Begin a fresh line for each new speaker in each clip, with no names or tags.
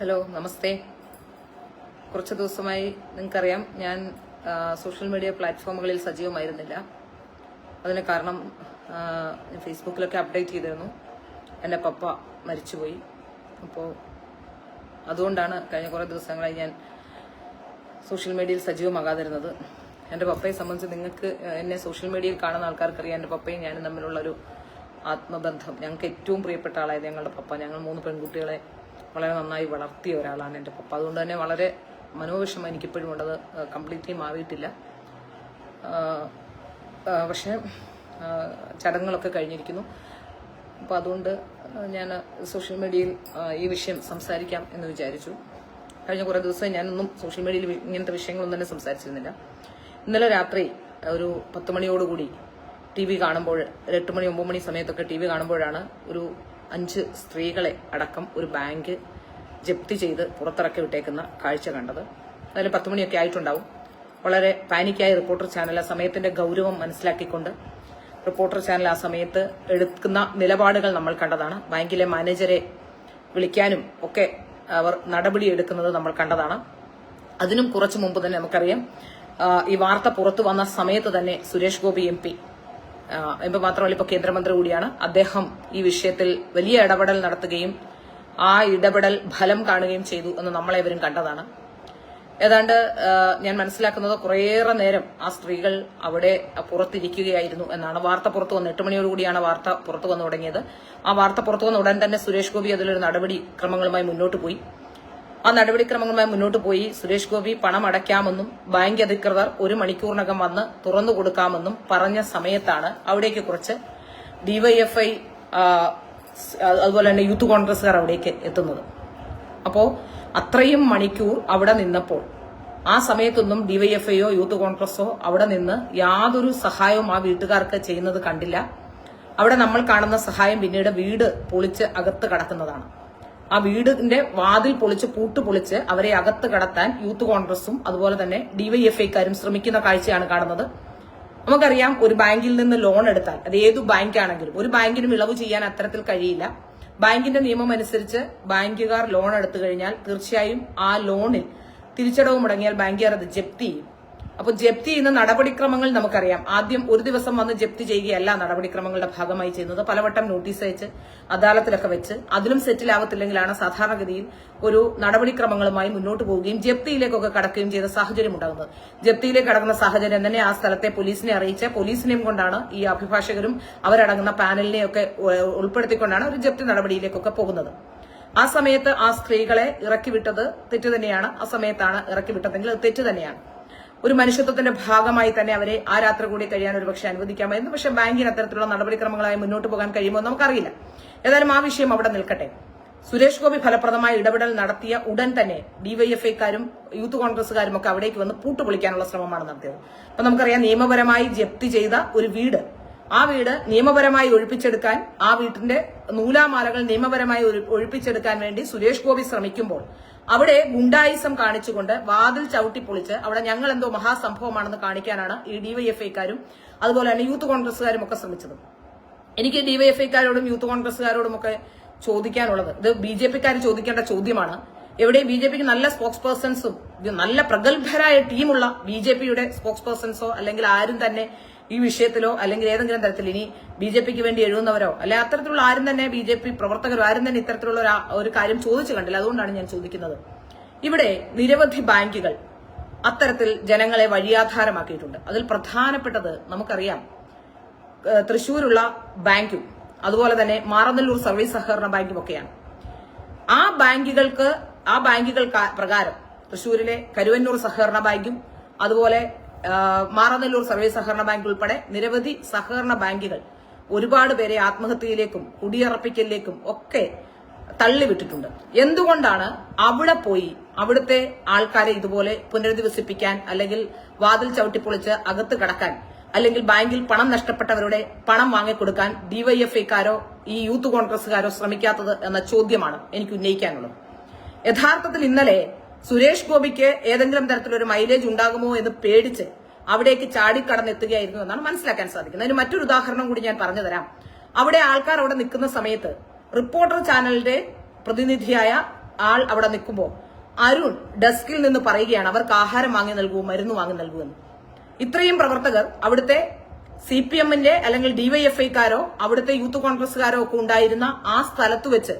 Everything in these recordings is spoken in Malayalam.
ഹലോ നമസ്തേ. കുറച്ച് ദിവസമായി നിങ്ങൾക്കറിയാം ഞാൻ സോഷ്യൽ മീഡിയ പ്ലാറ്റ്ഫോമുകളിൽ സജീവമായിരുന്നില്ല. അതിന് കാരണം ഫേസ്ബുക്കിലൊക്കെ അപ്ഡേറ്റ് ചെയ്തിരുന്നു. എന്റെ പപ്പ മരിച്ചുപോയി. അപ്പോൾ അതുകൊണ്ടാണ് കഴിഞ്ഞ കുറേ ദിവസങ്ങളായി ഞാൻ സോഷ്യൽ മീഡിയയിൽ സജീവമാകാതിരുന്നത്. എന്റെ പപ്പയെ സംബന്ധിച്ച് നിങ്ങൾക്ക് എന്നെ സോഷ്യൽ മീഡിയയിൽ കാണുന്ന ആൾക്കാർക്കറിയാം എന്റെ പപ്പയും ഞാനും തമ്മിലുള്ളൊരു ആത്മബന്ധം. ഞങ്ങൾക്ക് ഏറ്റവും പ്രിയപ്പെട്ട ആളായത് ഞങ്ങളുടെ പപ്പ. ഞങ്ങൾ മൂന്ന് പെൺകുട്ടികളെ വളരെ നന്നായി വളർത്തിയ ഒരാളാണ് എന്റെ പപ്പ. അതുകൊണ്ട് തന്നെ വളരെ മനോവിഷമം എനിക്കിപ്പോഴും ഉണ്ടത് കംപ്ലീറ്റ്ലി മാറിയിട്ടില്ല. പക്ഷേ ചടങ്ങുകളൊക്കെ കഴിഞ്ഞിരിക്കുന്നു. അപ്പോൾ അതുകൊണ്ട് ഞാൻ സോഷ്യൽ മീഡിയയിൽ ഈ വിഷയം സംസാരിക്കാം എന്ന് വിചാരിച്ചു. കഴിഞ്ഞ കുറേ ദിവസമായി ഞാനൊന്നും സോഷ്യൽ മീഡിയയിൽ ഇങ്ങനത്തെ വിഷയങ്ങളൊന്നും തന്നെ സംസാരിച്ചിരുന്നില്ല. ഇന്നലെ രാത്രി ഒരു പത്ത് മണിയോടുകൂടി ടി വി കാണുമ്പോൾ എട്ട് മണി ഒമ്പത് മണി സമയത്തൊക്കെ ടി വി കാണുമ്പോഴാണ് ഒരു അഞ്ച് സ്ത്രീകളെ അടക്കം ഒരു ബാങ്ക് ജപ്തി ചെയ്ത് പുറത്തിറക്കി വിട്ടേക്കുന്ന കാഴ്ച കണ്ടത്. അതിൽ പത്ത് മണിയൊക്കെ ആയിട്ടുണ്ടാവും. വളരെ പാനിക്കായ റിപ്പോർട്ടർ ചാനൽ ആ സമയത്തിന്റെ ഗൗരവം മനസ്സിലാക്കിക്കൊണ്ട് റിപ്പോർട്ടർ ചാനൽ ആ സമയത്ത് എടുക്കുന്ന നിലപാടുകൾ നമ്മൾ കണ്ടതാണ്. ബാങ്കിലെ മാനേജരെ വിളിക്കാനും ഒക്കെ അവർ നടപടി എടുക്കുന്നത് നമ്മൾ കണ്ടതാണ്. അതിനും കുറച്ചു മുമ്പ് തന്നെ നമുക്കറിയാം ഈ വാർത്ത പുറത്തു വന്ന സമയത്ത് തന്നെ Suresh Gopi M M P മാത്രമല്ല ഇപ്പോൾ കേന്ദ്രമന്ത്രി കൂടിയാണ്. അദ്ദേഹം ഈ വിഷയത്തിൽ വലിയ ഇടപെടൽ നടത്തുകയും ആ ഇടപെടൽ ഫലം കാണുകയും ചെയ്തു എന്ന് നമ്മളേവരും കണ്ടതാണ്. ഏതാണ്ട് ഞാൻ മനസ്സിലാക്കുന്നത് കുറേയേറെ നേരം ആ സ്ത്രീകൾ അവിടെ പുറത്തിരിക്കുകയായിരുന്നു എന്നാണ്. വാർത്ത പുറത്തു വന്ന് എട്ട് മണിയോടുകൂടിയാണ് വാർത്ത പുറത്തു വന്നു തുടങ്ങിയത്. ആ വാർത്ത പുറത്തു വന്ന ഉടൻ തന്നെ സുരേഷ് ഗോപി അതിലൊരു നടപടി ക്രമങ്ങളുമായി മുന്നോട്ട് പോയി. ആ നടപടിക്രമങ്ങളുമായി മുന്നോട്ട് പോയി. സുരേഷ് ഗോപി പണം അടയ്ക്കാമെന്നും ബാങ്ക് അധികൃതർ ഒരു മണിക്കൂറിനകം വന്ന് തുറന്നു കൊടുക്കാമെന്നും പറഞ്ഞ സമയത്താണ് അവിടേക്ക് കുറച്ച് ഡിവൈഎഫ്ഐ അതുപോലെ തന്നെ യൂത്ത് കോൺഗ്രസുകാർ അവിടേക്ക് എത്തുന്നത്. അപ്പോ അത്രയും മണിക്കൂർ അവിടെ നിന്നപ്പോൾ ആ സമയത്തൊന്നും ഡിവൈഎഫ്ഐയോ യൂത്ത് കോൺഗ്രസോ അവിടെ നിന്ന് യാതൊരു സഹായവും ആ വീട്ടുകാർക്ക് ചെയ്യുന്നത് കണ്ടില്ല. അവിടെ നമ്മൾ കാണുന്ന സഹായം പിന്നീട് വീട് പൊളിച്ച് അകത്ത് കടക്കുന്നതാണ്. ആ വീടിന്റെ വാതിൽ പൊളിച്ച് പൂട്ട് പൊളിച്ച് അവരെ അകത്ത് കടത്താൻ യൂത്ത് കോൺഗ്രസും അതുപോലെ തന്നെ ഡിവൈഎഫ്ഐക്കാരും ശ്രമിക്കുന്ന കാഴ്ചയാണ് കാണുന്നത്. നമുക്കറിയാം ഒരു ബാങ്കിൽ നിന്ന് ലോൺ എടുത്താൽ അത് ഏതു ബാങ്കാണെങ്കിലും ഒരു ബാങ്കിനും ഇളവ് ചെയ്യാൻ അത്തരത്തിൽ കഴിയില്ല. ബാങ്കിന്റെ നിയമം അനുസരിച്ച് ബാങ്കുകാർ ലോൺ എടുത്തു കഴിഞ്ഞാൽ തീർച്ചയായും ആ ലോണിൽ തിരിച്ചടവ് മുടങ്ങിയാൽ ബാങ്കുകാർ അത് ജപ്തി ചെയ്യും. അപ്പോൾ ജപ്തി ചെയ്യുന്ന നടപടിക്രമങ്ങൾ നമുക്കറിയാം. ആദ്യം ഒരു ദിവസം വന്ന് ജപ്തി ചെയ്യുകയല്ല നടപടിക്രമങ്ങളുടെ ഭാഗമായി ചെയ്യുന്നത്. പലവട്ടം നോട്ടീസ് അയച്ച് അദാലത്തിലൊക്കെ വെച്ച് അതിലും സെറ്റിൽ ആവത്തില്ലെങ്കിലാണ് സാധാരണഗതിയിൽ ഒരു നടപടിക്രമങ്ങളുമായി മുന്നോട്ട് പോവുകയും ജപ്തിയിലേക്കൊക്കെ കടക്കുകയും ചെയ്ത സാഹചര്യം ഉണ്ടാകുന്നത്. ജപ്തിയിലേക്ക് കടക്കുന്ന സാഹചര്യം തന്നെ ആ സ്ഥലത്തെ പോലീസിനെ അറിയിച്ച പോലീസിനെയും കൊണ്ടാണ് ഈ അഭിഭാഷകരും അവരടങ്ങുന്ന പാനലിനെയൊക്കെ ഉൾപ്പെടുത്തിക്കൊണ്ടാണ് ഒരു ജപ്തി നടപടിയിലേക്കൊക്കെ പോകുന്നത്. ആ സമയത്ത് ആ സ്ത്രീകളെ ഇറക്കി വിട്ടത് തെറ്റ് തന്നെയാണ്. ആ സമയത്താണ് ഇറക്കിവിട്ടതെങ്കിൽ അത് തെറ്റ് തന്നെയാണ്. ഒരു മനുഷ്യത്വത്തിന്റെ ഭാഗമായി തന്നെ അവരെ ആ രാത്രി കൂടി കഴിയാൻ ഒരു പക്ഷെ അനുവദിക്കാമായിരുന്നു പക്ഷെ ബാങ്കിന് അത്തരത്തിലുള്ള നടപടിക്രമങ്ങളായി മുന്നോട്ട് പോകാൻ കഴിയുമോ നമുക്കറിയില്ല. ഏതായാലും ആ വിഷയം അവിടെ നിൽക്കട്ടെ. സുരേഷ് ഗോപി ഫലപ്രദമായ ഇടപെടൽ നടത്തിയ ഉടൻ തന്നെ ഡിവൈഎഫ്ഐക്കാരും യൂത്ത് കോൺഗ്രസുകാരും ഒക്കെ അവിടേക്ക് വന്ന് പൂട്ടുപൊളിക്കാനുള്ള ശ്രമമാണ് നടത്തിയത്. അപ്പൊ നമുക്കറിയാം നിയമപരമായി ജപ്തി ചെയ്ത ഒരു വീട് ആ വീട് നിയമപരമായി ഒഴിപ്പിച്ചെടുക്കാൻ ആ വീട്ടിന്റെ നൂലാമാലകൾ നിയമപരമായി ഒഴിപ്പിച്ചെടുക്കാൻ വേണ്ടി സുരേഷ് ഗോപി ശ്രമിക്കുമ്പോൾ അവിടെ ഗുണ്ടായിസം കാണിച്ചുകൊണ്ട് വാതിൽ ചവിട്ടിപ്പൊളിച്ച് അവിടെ ഞങ്ങൾ എന്തോ മഹാസംഭവമാണെന്ന് കാണിക്കാനാണ് ഈ ഡിവൈഎഫ്ഐക്കാരും അതുപോലെ തന്നെ യൂത്ത് കോൺഗ്രസ്സുകാരും ഒക്കെ ശ്രമിച്ചത്. എനിക്ക് ഡിവൈഎഫ്ഐക്കാരോടും യൂത്ത് കോൺഗ്രസ്സുകാരോടും ഒക്കെ ചോദിക്കാനുള്ളത് ഇത് ബി ജെ പിക്കാർ ചോദിക്കേണ്ട ചോദ്യമാണ്. എവിടെയും ബി ജെ പിക്ക് നല്ല സ്പോക്സ് പേഴ്സൺസും നല്ല പ്രഗത്ഭരായ ടീമുള്ള ബി ജെ പിയുടെ സ്പോക്സ് പേഴ്സൺസോ അല്ലെങ്കിൽ ആരും തന്നെ ഈ വിഷയത്തിലോ അല്ലെങ്കിൽ ഏതെങ്കിലും തരത്തിൽ ഇനി ബി ജെ പിക്ക് വേണ്ടി എഴുതുന്നവരോ? അല്ലെ അത്തരത്തിലുള്ള ആരും തന്നെ ബി ജെ പി പ്രവർത്തകരോ ആരും തന്നെ ഇത്തരത്തിലുള്ള ഒരു കാര്യം ചോദിച്ചു കണ്ടില്ല. അതുകൊണ്ടാണ് ഞാൻ ചോദിക്കുന്നത്. ഇവിടെ നിരവധി ബാങ്കുകൾ അത്തരത്തിൽ ജനങ്ങളെ വഴിയാധാരമാക്കിയിട്ടുണ്ട്. അതിൽ പ്രധാനപ്പെട്ടത് നമുക്കറിയാം തൃശൂരുള്ള ബാങ്കും അതുപോലെ തന്നെ മാറനല്ലൂർ സർവീസ് സഹകരണ ബാങ്കും ഒക്കെയാണ്. ആ ബാങ്കുകൾക്ക് ആ ബാങ്കുകൾ പ്രകാരം തൃശൂരിലെ കരുവന്നൂർ സഹകരണ ബാങ്കും അതുപോലെ മാറനല്ലൂർ സർവീസ് സഹകരണ ബാങ്ക് ഉൾപ്പെടെ നിരവധി സഹകരണ ബാങ്കുകൾ ഒരുപാട് പേരെ ആത്മഹത്യയിലേക്കും കുടിയറപ്പിക്കലിലേക്കും ഒക്കെ തള്ളിവിട്ടിട്ടുണ്ട്. എന്തുകൊണ്ടാണ് അവിടെ പോയി അവിടുത്തെ ആൾക്കാരെ ഇതുപോലെ പുനരധിവസിപ്പിക്കാൻ അല്ലെങ്കിൽ വാതിൽ ചവിട്ടിപ്പൊളിച്ച് അകത്ത് കടക്കാൻ അല്ലെങ്കിൽ ബാങ്കിൽ പണം നഷ്ടപ്പെട്ടവരുടെ പണം വാങ്ങിക്കൊടുക്കാൻ ഡിവൈഎഫ്ഐക്കാരോ ഈ യൂത്ത് കോൺഗ്രസുകാരോ ശ്രമിക്കാത്തത് എന്ന ചോദ്യമാണ് എനിക്ക് ഉന്നയിക്കാനുള്ളത്. യഥാർത്ഥത്തിൽ ഇന്നലെ സുരേഷ് ഗോപിക്ക് ഏതെങ്കിലും തരത്തിലൊരു മൈലേജ് ഉണ്ടാകുമോ എന്ന് പേടിച്ച് അവിടേക്ക് ചാടിക്കടന്നെത്തുകയായിരുന്നു എന്നാണ് മനസ്സിലാക്കാൻ സാധിക്കുന്നത്. അതിന് മറ്റൊരു ഉദാഹരണം കൂടി ഞാൻ പറഞ്ഞു തരാം. അവിടെ ആൾക്കാർ അവിടെ നിൽക്കുന്ന സമയത്ത് റിപ്പോർട്ടർ ചാനലിന്റെ പ്രതിനിധിയായ ആൾ അവിടെ നിൽക്കുമ്പോൾ അരുൺ ഡെസ്കിൽ നിന്ന് പറയുകയാണ് അവർക്ക് ആഹാരം വാങ്ങി നൽകൂ മരുന്ന് വാങ്ങി നൽകൂ എന്ന്. ഇത്രയും പ്രവർത്തകർ അവിടുത്തെ സി പി എമ്മിന്റെ അല്ലെങ്കിൽ ഡിവൈഎഫ്ഐക്കാരോ അവിടുത്തെ യൂത്ത് കോൺഗ്രസ്സുകാരോ ഒക്കെ ഉണ്ടായിരുന്ന ആ സ്ഥലത്ത് വെച്ച്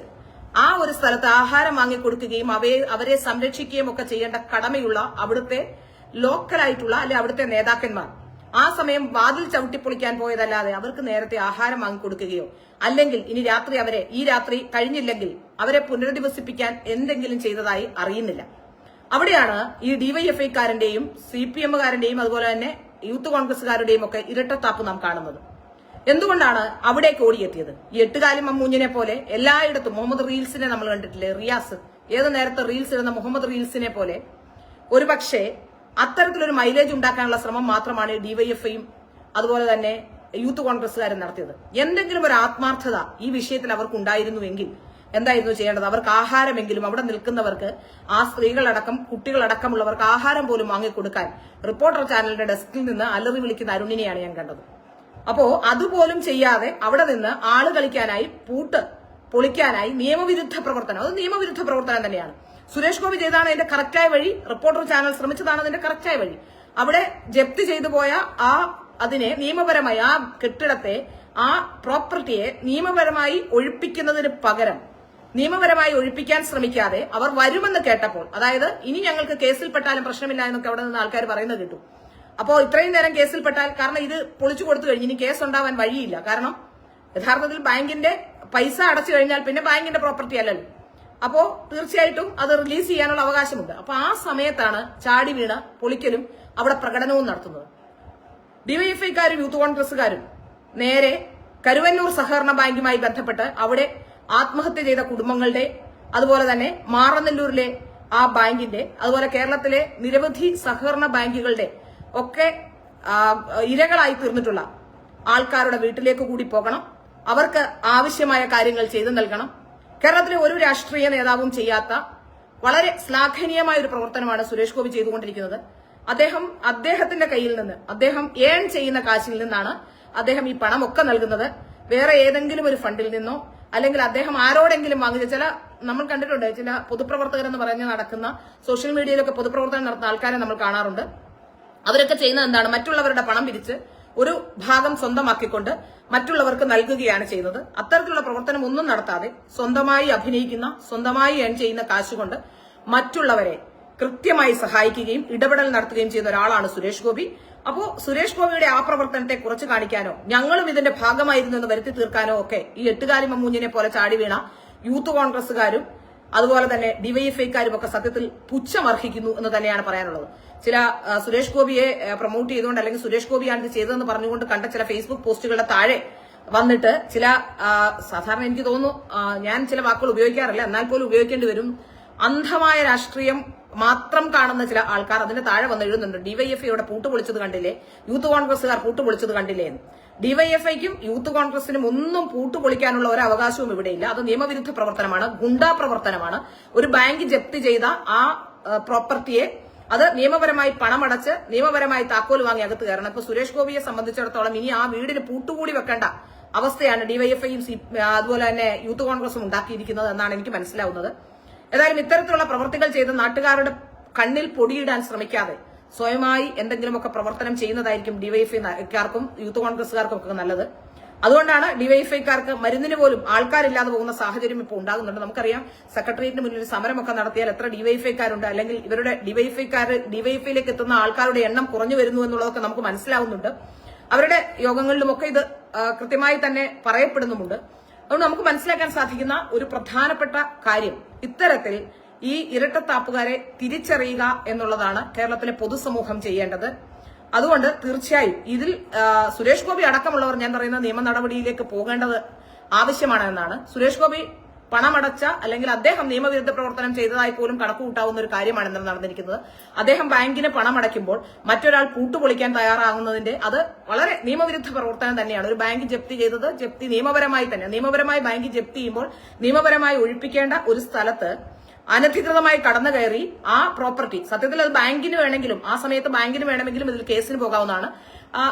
ആ ഒരു സ്ഥലത്ത് ആഹാരം വാങ്ങിക്കൊടുക്കുകയും അവയെ അവരെ സംരക്ഷിക്കുകയും ഒക്കെ ചെയ്യേണ്ട കടമയുള്ള അവിടുത്തെ ലോക്കലായിട്ടുള്ള അല്ലെ അവിടുത്തെ നേതാക്കന്മാർ. ആ സമയം വാതിൽ ചവിട്ടിപ്പൊളിക്കാൻ പോയതല്ലാതെ അവർക്ക് നേരത്തെ ആഹാരം വാങ്ങിക്കൊടുക്കുകയോ അല്ലെങ്കിൽ ഇനി രാത്രി അവരെ ഈ രാത്രി കഴിഞ്ഞില്ലെങ്കിൽ അവരെ പുനരധിവസിപ്പിക്കാൻ എന്തെങ്കിലും ചെയ്തതായി അറിയുന്നില്ല. അവിടെയാണ് ഈ ഡിവൈഎഫ്ഐക്കാരന്റെയും സി പി എമ്മുകാരന്റെയും അതുപോലെ തന്നെ യൂത്ത് കോൺഗ്രസുകാരുടെയും ഒക്കെ ഇരട്ടത്താപ്പ് നാം കാണുന്നത്. എന്തുകൊണ്ടാണ് അവിടേക്ക് ഓടിയെത്തിയത്? ഈ എട്ടുകാലി മമ്മൂഞ്ഞിനെ പോലെ എല്ലായിടത്തും മുഹമ്മദ് റീൽസിനെ നമ്മൾ കണ്ടിട്ടില്ലേ? റിയാസ്. ഏത് നേരത്തെ റീൽസ് ഇടുന്ന മുഹമ്മദ് റീൽസിനെ പോലെ. ഒരു പക്ഷേ അത്തരത്തിലൊരു മൈലേജ് ഉണ്ടാക്കാനുള്ള ശ്രമം മാത്രമാണ് ഡിവൈഎഫ്ഐയും അതുപോലെ തന്നെ യൂത്ത് കോൺഗ്രസുകാരും നടത്തിയത്. എന്തെങ്കിലും ഒരു ആത്മാർത്ഥത ഈ വിഷയത്തിൽ അവർക്ക് ഉണ്ടായിരുന്നുവെങ്കിൽ എന്തായിരുന്നു ചെയ്യേണ്ടത്? അവർക്ക് ആഹാരമെങ്കിലും അവിടെ നിൽക്കുന്നവർക്ക് ആ സ്ത്രീകളടക്കം കുട്ടികളടക്കമുള്ളവർക്ക് ആഹാരം പോലും വാങ്ങിക്കൊടുക്കാൻ റിപ്പോർട്ടർ ചാനലിന്റെ ഡെസ്കിൽ നിന്ന് അലറി വിളിക്കുന്ന അരുണിനെയാണ് ഞാൻ കണ്ടത്. അപ്പോ അതുപോലും ചെയ്യാതെ അവിടെ നിന്ന് ആൾ കളിക്കാനായി പൂട്ട് പൊളിക്കാനായി നിയമവിരുദ്ധ പ്രവർത്തനം. അത് നിയമവിരുദ്ധ പ്രവർത്തനം തന്നെയാണ്. സുരേഷ് ഗോപി ചെയ്താണ് അതിന്റെ കറക്റ്റായ വഴി. റിപ്പോർട്ടർ ചാനൽ ശ്രമിച്ചതാണ് അതിന്റെ കറക്റ്റായ വഴി. അവിടെ ജപ്തി ചെയ്തു പോയ ആ അതിനെ നിയമപരമായി ആ കെട്ടിടത്തെ ആ പ്രോപ്പർട്ടിയെ നിയമപരമായി ഒഴിപ്പിക്കുന്നതിന് പകരം നിയമപരമായി ഒഴിപ്പിക്കാൻ ശ്രമിക്കാതെ അവർ വരുമെന്ന് കേട്ടപ്പോൾ അതായത് ഇനി ഞങ്ങൾക്ക് കേസിൽപ്പെട്ടാലും പ്രശ്നമില്ല എന്നൊക്കെ അവിടെ നിന്ന് ആൾക്കാർ പറയുന്നത് കിട്ടും. അപ്പോൾ ഇത്രയും നേരം കേസിൽപ്പെട്ടാൽ കാരണം ഇത് പൊളിച്ചു കൊടുത്തു കഴിഞ്ഞ് ഇനി കേസ് ഉണ്ടാവാൻ വഴിയില്ല. കാരണം യഥാർത്ഥത്തിൽ ബാങ്കിന്റെ പൈസ അടച്ചു കഴിഞ്ഞാൽ പിന്നെ ബാങ്കിന്റെ പ്രോപ്പർട്ടി അല്ലല്ലോ. അപ്പോ തീർച്ചയായിട്ടും അത് റിലീസ് ചെയ്യാനുള്ള അവകാശമുണ്ട്. അപ്പൊ ആ സമയത്താണ് ചാടി വീണ പൊളിക്കലും അവിടെ പ്രകടനവും നടത്തുന്നത്. ഡിവൈഎഫ്ഐക്കാരും യൂത്ത് കോൺഗ്രസുകാരും നേരെ കരുവന്നൂർ സഹകരണ ബാങ്കുമായി ബന്ധപ്പെട്ട് അവിടെ ആത്മഹത്യ ചെയ്ത കുടുംബങ്ങളുടെ അതുപോലെ തന്നെ മാറനല്ലൂരിലെ ആ ബാങ്കിന്റെ അതുപോലെ കേരളത്തിലെ നിരവധി സഹകരണ ബാങ്കുകളുടെ ഒക്കെ ഇരകളായി തീർന്നിട്ടുള്ള ആൾക്കാരുടെ വീട്ടിലേക്ക് കൂടി പോകണം. അവർക്ക് ആവശ്യമായ കാര്യങ്ങൾ ചെയ്തു നൽകണം. കേരളത്തിലെ ഒരു രാഷ്ട്രീയ നേതാവും ചെയ്യാത്ത വളരെ ശ്ലാഘനീയമായ ഒരു പ്രവർത്തനമാണ് സുരേഷ് ഗോപി ചെയ്തുകൊണ്ടിരിക്കുന്നത്. അദ്ദേഹം അദ്ദേഹത്തിന്റെ കയ്യിൽ നിന്ന് അദ്ദേഹം ഏൺ ചെയ്യുന്ന കാശിൽ നിന്നാണ് അദ്ദേഹം ഈ പണമൊക്കെ നൽകുന്നത്. വേറെ ഏതെങ്കിലും ഒരു ഫണ്ടിൽ നിന്നോ അല്ലെങ്കിൽ അദ്ദേഹം ആരോടെങ്കിലും വാങ്ങിച്ച ചില നമ്മൾ കണ്ടിട്ടുണ്ട് ചില പൊതുപ്രവർത്തകർ എന്ന് പറഞ്ഞ് നടക്കുന്ന സോഷ്യൽ മീഡിയയിലൊക്കെ പൊതുപ്രവർത്തനം നടത്തുന്ന ആൾക്കാരെ നമ്മൾ കാണാറുണ്ട്. അവരൊക്കെ ചെയ്യുന്നത് എന്താണ്? മറ്റുള്ളവരുടെ പണം പിരിച്ച് ഒരു ഭാഗം സ്വന്തമാക്കിക്കൊണ്ട് മറ്റുള്ളവർക്ക് നൽകുകയാണ് ചെയ്യുന്നത്. അത്തരത്തിലുള്ള പ്രവർത്തനം ഒന്നും നടത്താതെ സ്വന്തമായി അഭിനയിക്കുന്ന സ്വന്തമായി ഏൺ ചെയ്യുന്ന കാശുകൊണ്ട് മറ്റുള്ളവരെ കൃത്യമായി സഹായിക്കുകയും ഇടപെടൽ നടത്തുകയും ചെയ്യുന്ന ഒരാളാണ് സുരേഷ് ഗോപി. അപ്പോ സുരേഷ് ഗോപിയുടെ ആ പ്രവർത്തനത്തെ കുറച്ച് കാണിക്കാനോ ഞങ്ങളും ഇതിന്റെ ഭാഗമായിരുന്നു എന്ന് വരുത്തി തീർക്കാനോ ഒക്കെ ഈ എട്ടുകാലി മമ്മൂഞ്ഞിനെ പോലെ ചാടി വീണ യൂത്ത് കോൺഗ്രസുകാരും അതുപോലെ തന്നെ ഡിവൈഎഫ്ഐക്കാരും ഒക്കെ സത്യത്തിൽ പുച്ഛമർഹിക്കുന്നു എന്ന് തന്നെയാണ് പറയാനുള്ളത്. ചില സുരേഷ് ഗോപിയെ പ്രൊമോട്ട് ചെയ്തുകൊണ്ട് അല്ലെങ്കിൽ സുരേഷ് ഗോപിയാണ് ഇത് ചെയ്തതെന്ന് പറഞ്ഞുകൊണ്ട് കണ്ട ചില ഫേസ്ബുക്ക് പോസ്റ്റുകളുടെ താഴെ വന്നിട്ട് ചില സാധാരണ എനിക്ക് തോന്നുന്നു ഞാൻ ചില വാക്കുകൾ ഉപയോഗിക്കാറില്ല. എന്നാൽ പോലും ഉപയോഗിക്കേണ്ടി വരും. അന്ധമായ രാഷ്ട്രീയം മാത്രം കാണുന്ന ചില ആൾക്കാർ അതിന്റെ താഴെ വന്ന് എഴുതുന്നുണ്ട്. ഡിവൈഎഫ്ഐയുടെ പൂട്ട് പൊളിച്ചത് കണ്ടില്ലേ? യൂത്ത് കോൺഗ്രസുകാർ പൂട്ട് പൊളിച്ചത് കണ്ടില്ലേ? എന്ന് ഡിവൈഎഫ്ഐക്കും യൂത്ത് കോൺഗ്രസിനും ഒന്നും പൂട്ട് പൊളിക്കാനുള്ള ഒരു അവകാശവും ഇവിടെയില്ല. അത് നിയമവിരുദ്ധ പ്രവർത്തനമാണ് ഗുണ്ടാ പ്രവർത്തനമാണ്. ഒരു ബാങ്ക് ജപ്തി ചെയ്ത ആ പ്രോപ്പർട്ടിയെ അത് നിയമപരമായി പണമടച്ച് നിയമപരമായി താക്കോൽ വാങ്ങി അകത്ത് കയറണം. ഇപ്പൊ സുരേഷ് ഗോപിയെ സംബന്ധിച്ചിടത്തോളം ഇനി ആ വീടിന് പൂട്ടുകൂടി വെക്കേണ്ട അവസ്ഥയാണ് ഡിവൈഎഫ്ഐയും അതുപോലെ തന്നെ യൂത്ത് കോൺഗ്രസും ഉണ്ടാക്കിയിരിക്കുന്നത് എന്നാണ് എനിക്ക് മനസ്സിലാവുന്നത്. ഏതായാലും ഇത്തരത്തിലുള്ള പ്രവർത്തികൾ ചെയ്ത് നാട്ടുകാരുടെ കണ്ണിൽ പൊടിയിടാൻ ശ്രമിക്കാതെ സ്വയമായി എന്തെങ്കിലുമൊക്കെ പ്രവർത്തനം ചെയ്യുന്നതായിരിക്കും ഡിവൈഎഫ്ഐക്കാർക്കും യൂത്ത് കോൺഗ്രസുകാർക്കും ഒക്കെ നല്ലത്. അതുകൊണ്ടാണ് ഡിവൈഎഫ്ഐക്കാർക്ക് മരുന്നിന് പോലും ആൾക്കാരില്ലാതെ പോകുന്ന സാഹചര്യം ഇപ്പോൾ ഉണ്ടാകുന്നുണ്ട്. നമുക്കറിയാം സെക്രട്ടേറിയറ്റിന് മുന്നിൽ സമരമൊക്കെ നടത്തിയാൽ എത്ര ഡിവൈഎഫ്ഐക്കാരുണ്ട് അല്ലെങ്കിൽ ഇവരുടെ ഡിവൈഎഫ്ഐക്കാർ ഡിവൈഎഫ്ഐയിലേക്ക് എത്തുന്ന ആൾക്കാരുടെ എണ്ണം കുറഞ്ഞു വരുന്നു എന്നുള്ളതൊക്കെ നമുക്ക് മനസ്സിലാവുന്നുണ്ട്. അവരുടെ യോഗങ്ങളിലുമൊക്കെ ഇത് കൃത്യമായി തന്നെ പറയപ്പെടുന്നുമുണ്ട്. അതുകൊണ്ട് നമുക്ക് മനസ്സിലാക്കാൻ സാധിക്കുന്ന ഒരു പ്രധാനപ്പെട്ട കാര്യം ഇത്തരത്തിൽ ഈ ഇരട്ടത്താപ്പുകാരെ തിരിച്ചറിയുക എന്നുള്ളതാണ് കേരളത്തിലെ പൊതുസമൂഹം ചെയ്യേണ്ടത്. അതുകൊണ്ട് തീർച്ചയായും ഇതിൽ സുരേഷ് ഗോപി അടക്കമുള്ളവർ ഞാൻ പറയുന്ന നിയമ നടപടിയിലേക്ക് പോകേണ്ടത് ആവശ്യമാണ് എന്നാണ്. സുരേഷ് ഗോപി പണമടച്ച അല്ലെങ്കിൽ അദ്ദേഹം നിയമവിരുദ്ധ പ്രവർത്തനം ചെയ്തതായി പോലും കണക്കുകൂട്ടാവുന്ന ഒരു കാര്യമാണ് ഇന്നലെ നടന്നിരിക്കുന്നത്. അദ്ദേഹം ബാങ്കിന് പണമടയ്ക്കുമ്പോൾ മറ്റൊരാൾ പൂട്ടുപൊളിക്കാൻ തയ്യാറാകുന്നതിന്റെ അത് വളരെ നിയമവിരുദ്ധ പ്രവർത്തനം തന്നെയാണ്. ഒരു ബാങ്ക് ജപ്തി ചെയ്തത് ജപ്തി നിയമപരമായി തന്നെ. നിയമപരമായി ബാങ്ക് ജപ്തി ചെയ്യുമ്പോൾ നിയമപരമായി ഒഴിപ്പിക്കേണ്ട ഒരു സ്ഥലത്ത് അനധികൃതമായി കടന്നു കയറി ആ പ്രോപ്പർട്ടി സത്യത്തിൽ അത് ബാങ്കിന് വേണമെങ്കിലും ആ സമയത്ത് ബാങ്കിന് വേണമെങ്കിലും ഇതിൽ കേസിന് പോകാവുന്നതാണ്.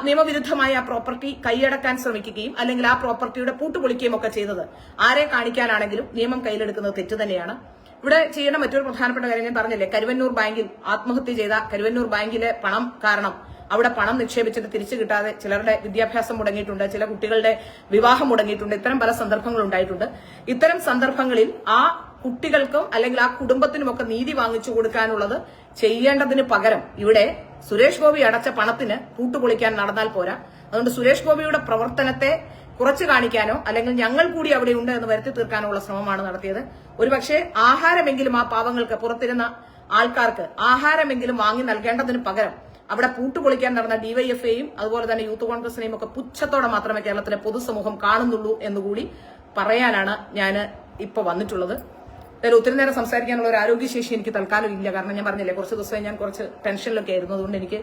നിയമവിരുദ്ധമായി ആ പ്രോപ്പർട്ടി കൈയടക്കാൻ ശ്രമിക്കുകയും അല്ലെങ്കിൽ ആ പ്രോപ്പർട്ടിയുടെ പൂട്ടുപൊളിക്കുകയും ഒക്കെ ചെയ്തത് ആരെ കാണിക്കാനാണെങ്കിലും നിയമം കയ്യിലെടുക്കുന്നത് തെറ്റ് തന്നെയാണ്. ഇവിടെ ചെയ്യേണ്ട മറ്റൊരു പ്രധാനപ്പെട്ട കാര്യം ഞാൻ പറഞ്ഞില്ലേ കരുവന്നൂർ ബാങ്കിൽ ആത്മഹത്യ ചെയ്ത കരുവന്നൂർ ബാങ്കിലെ പണം കാരണം അവിടെ പണം നിക്ഷേപിച്ചിട്ട് തിരിച്ചു കിട്ടാതെ ചിലരുടെ വിദ്യാഭ്യാസം മുടങ്ങിയിട്ടുണ്ട് ചില കുട്ടികളുടെ വിവാഹം മുടങ്ങിയിട്ടുണ്ട് ഇത്തരം പല സന്ദർഭങ്ങൾ ഉണ്ടായിട്ടുണ്ട്. ഇത്തരം സന്ദർഭങ്ങളിൽ ആ കുട്ടികൾക്കും അല്ലെങ്കിൽ ആ കുടുംബത്തിനുമൊക്കെ നീതി വാങ്ങിച്ചു കൊടുക്കാനുള്ളത് ചെയ്യേണ്ടതിന് പകരം ഇവിടെ സുരേഷ് ഗോപി അടച്ച പണത്തിന് കൂട്ടുപൊളിക്കാൻ നടന്നാൽ പോരാ. അതുകൊണ്ട് സുരേഷ് ഗോപിയുടെ പ്രവർത്തനത്തെ കുറച്ച് കാണിക്കാനോ അല്ലെങ്കിൽ ഞങ്ങൾ കൂടി അവിടെ ഉണ്ട് എന്ന് വരുത്തി തീർക്കാനോ ഉള്ള ശ്രമമാണ് നടത്തിയത്. ഒരുപക്ഷെ ആഹാരമെങ്കിലും ആ പാവങ്ങൾക്ക് പുറത്തിരുന്ന ആൾക്കാർക്ക് ആഹാരമെങ്കിലും വാങ്ങി നൽകേണ്ടതിന് പകരം അവിടെ പൂട്ടുപൊളിക്കാൻ നടന്ന ഡിവൈഎഫ്ഐയും അതുപോലെ തന്നെ യൂത്ത് കോൺഗ്രസിനെയും ഒക്കെ പുച്ഛത്തോടെ മാത്രമേ കേരളത്തിലെ പൊതുസമൂഹം കാണുന്നുള്ളൂ എന്നുകൂടി പറയാനാണ് ഞാൻ ഇപ്പൊ വന്നിട്ടുള്ളത്. എന്തായാലും ഒത്തിരി നേരം സംസാരിക്കാനുള്ള ഒരു ആരോഗ്യശേഷി എനിക്ക് തൽക്കാലം ഇല്ല. കാരണം ഞാൻ പറഞ്ഞില്ലേ കുറച്ച് ദിവസമായി ഞാൻ കുറച്ച് ടെൻഷനിലൊക്കെ ആയിരുന്നു. അതുകൊണ്ട് എനിക്ക്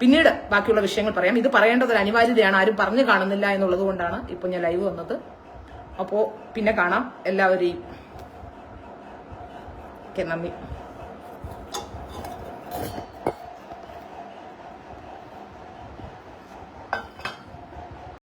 പിന്നീട് ബാക്കിയുള്ള വിഷയങ്ങൾ പറയാം. ഇത് പറയേണ്ടത് ഒരു അനിവാര്യതയാണ്. ആരും പറഞ്ഞു കാണുന്നില്ല എന്നുള്ളത് കൊണ്ടാണ് ഞാൻ ലൈവ് വന്നത്. അപ്പോൾ പിന്നെ കാണാം. എല്ലാവരെയും. നന്ദി.